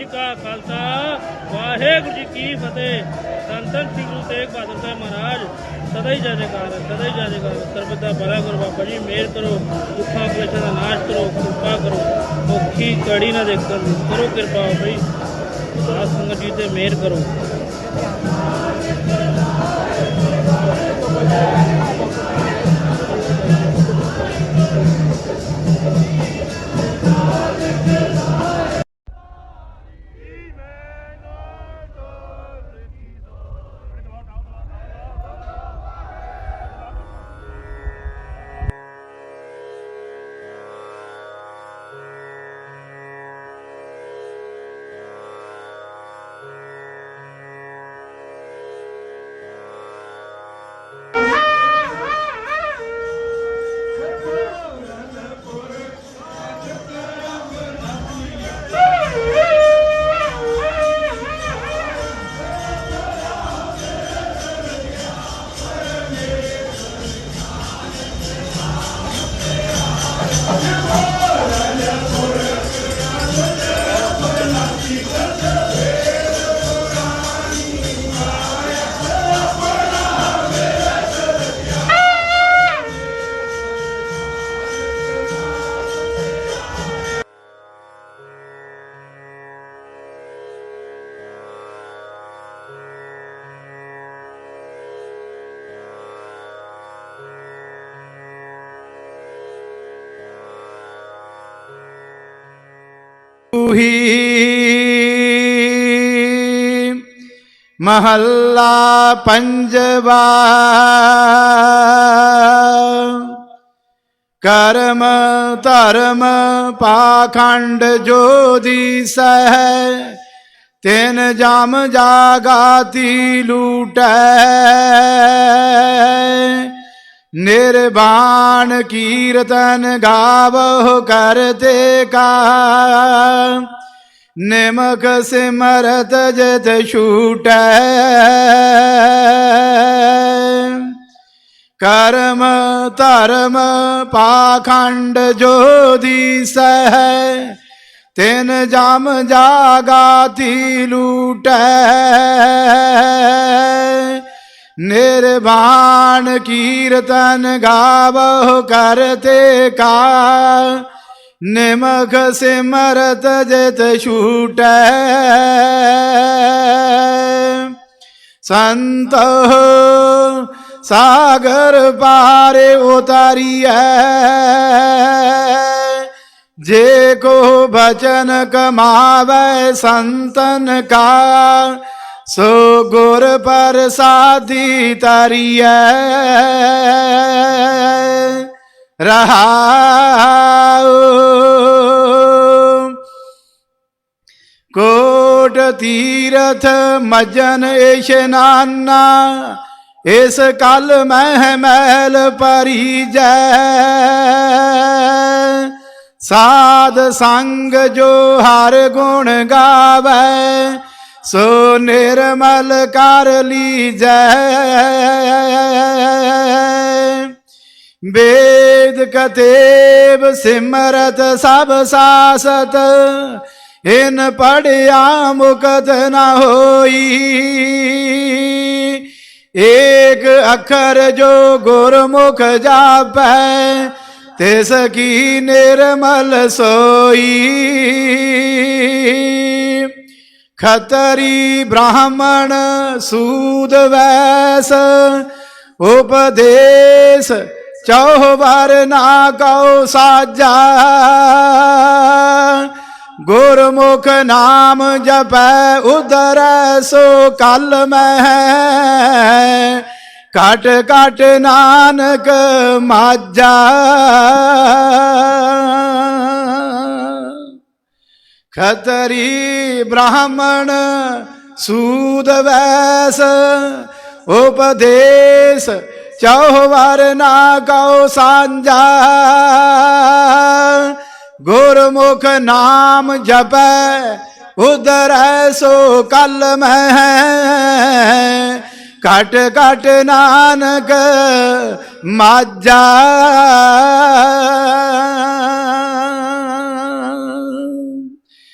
ਜੀ ਕਾ ਖਾਲਸਾ, ਵਾਹਿਗੁਰੂ ਜੀ ਕੀ ਫਤਿਹ। ਧੰਨ ਸ੍ਰੀ ਗੁਰੂ ਤੇਗ ਬਹਾਦਰ ਸਾਹਿਬ ਮਹਾਰਾਜ, ਸਦਾ ਹੀ ਜੈ ਜੈਕਾਰ, ਸਦਾ ਹੀ ਜੈ ਜੈਕਾਰ। ਹੈ। ਸਰਬਤ ਦਾ ਭਲਾ ਕਰੋ ਬਾਬਾ ਜੀ, ਮਿਹਰ ਕਰੋ, ਦੁੱਖਾਂ ਕਲੇਸ਼ਾਂ ਦਾ ਨਾਸ਼ ਕਰੋ, ਕਿਰਪਾ ਕਰੋ। ਔਖੀ ਕੜੀ ਨਾ ਦੇਖਣ, ਕਰੋ ਕਿਰਪਾ ਬਾਬਾ ਜੀ। ਸਾਧ ਸੰਗਤ ਜੀ ਤੇ ਮਿਹਰ ਕਰੋ। ਹੀ ਮਹੱਲਾ ਪੰਜਵਾ ਕਰਮ ਧਰਮ ਪਾਖੰਡ ਜੋ ਦੀਸੈ ਤਿਨ ਜਮ ਜਾਗਾਤੀ ਲੂਟੈ। ਨਿਰਵਾਣ ਕੀਰਤਨ ਗਾਵਹੁ ਕਰਤੇ ਕਾ। ਨਿਮਕ ਸਿਮਰਤ ਜਤ ਛੂਟੈ। ਕਰਮ ਧਰਮ ਪਾਖੰਡ ਜੋ ਦੀਸੈ ਤਿਨ ਜਮ ਜਾਗਾਤੀ ਲੂਟੈ। ਨਿਰਵਾਣ ਕੀਰਤਨ ਗਾਵਹੁ ਕਰਤੇ ਕਾ ਨਿਮਖ ਸਿਮਰਤ ਜਿਤ ਛੂਟੈ। ਸੰਤ ਸਾਗਰ ਪਾਰੇ ਉਤਾਰੀਐ, ਜੇ ਕੋ ਬਚਨ ਕਮਾਵੇ ਸੰਤਨ ਕਾ ਸੋ ਗੁਰ ਪ੍ਰਸਾਦੀ ਤਰੀਐ ਰਹਾਉ। ਕੋਟ ਤੀਰਥ ਮਜਨ ਇਸ਼ਨਾਨਾ ਇਸ ਕਲ ਮਹਿ ਮਹਿਲ ਪਰੀਜੈ। ਸਾਧ ਸੰਗ ਜੋ ਹਰ ਗੁਣ ਗਾਵੇ ਸੋ ਨਿਰਮਲ ਕਰ ਲੀਜੈ। ਵੇਦ ਕਤੇਬ ਸਿਮਰਤ ਸਭ ਸਾਸਤ। ਇਨ ਪੜਿਆ ਮੁਕਤ ਨਾ ਹੋਈ। ਏਕ ਅੱਖਰ ਜੋ ਗੁਰਮੁਖ ਜਾਪੈ, ਤਿਸ ਕੀ ਨਿਰਮਲ ਸੋਈ। ਖਤਰੀ ਬ੍ਰਾਹਮਣ ਸੂਦ ਵੈਸ, ਉਪਦੇਸ਼ ਚੌਹਵਰ ਨਾ ਕਉ ਸਾਜਾ। ਗੁਰਮੁਖ ਨਾਮ ਜਪੈ ਉਦਰ ਸੋ ਕਲ ਮਹਿ। ਕਟ ਕਟ ਨਾਨਕ ਮਾਜਾ। ਖਤਰੀ ਬ੍ਰਾਹਮਣ ਸੂਦ ਵੈਸ, ਉਪਦੇਸ਼ ਚੌਹਵਰ ਨਾ ਕਉ ਸਾਂਝਾ। ਗੁਰਮੁਖ ਨਾਮ ਜਪੈ ਉਦਰ ਸੋ ਕਲ ਮਹਿ। ਘਟ ਕਟ ਨਾਨਕ ਮਾਜਾ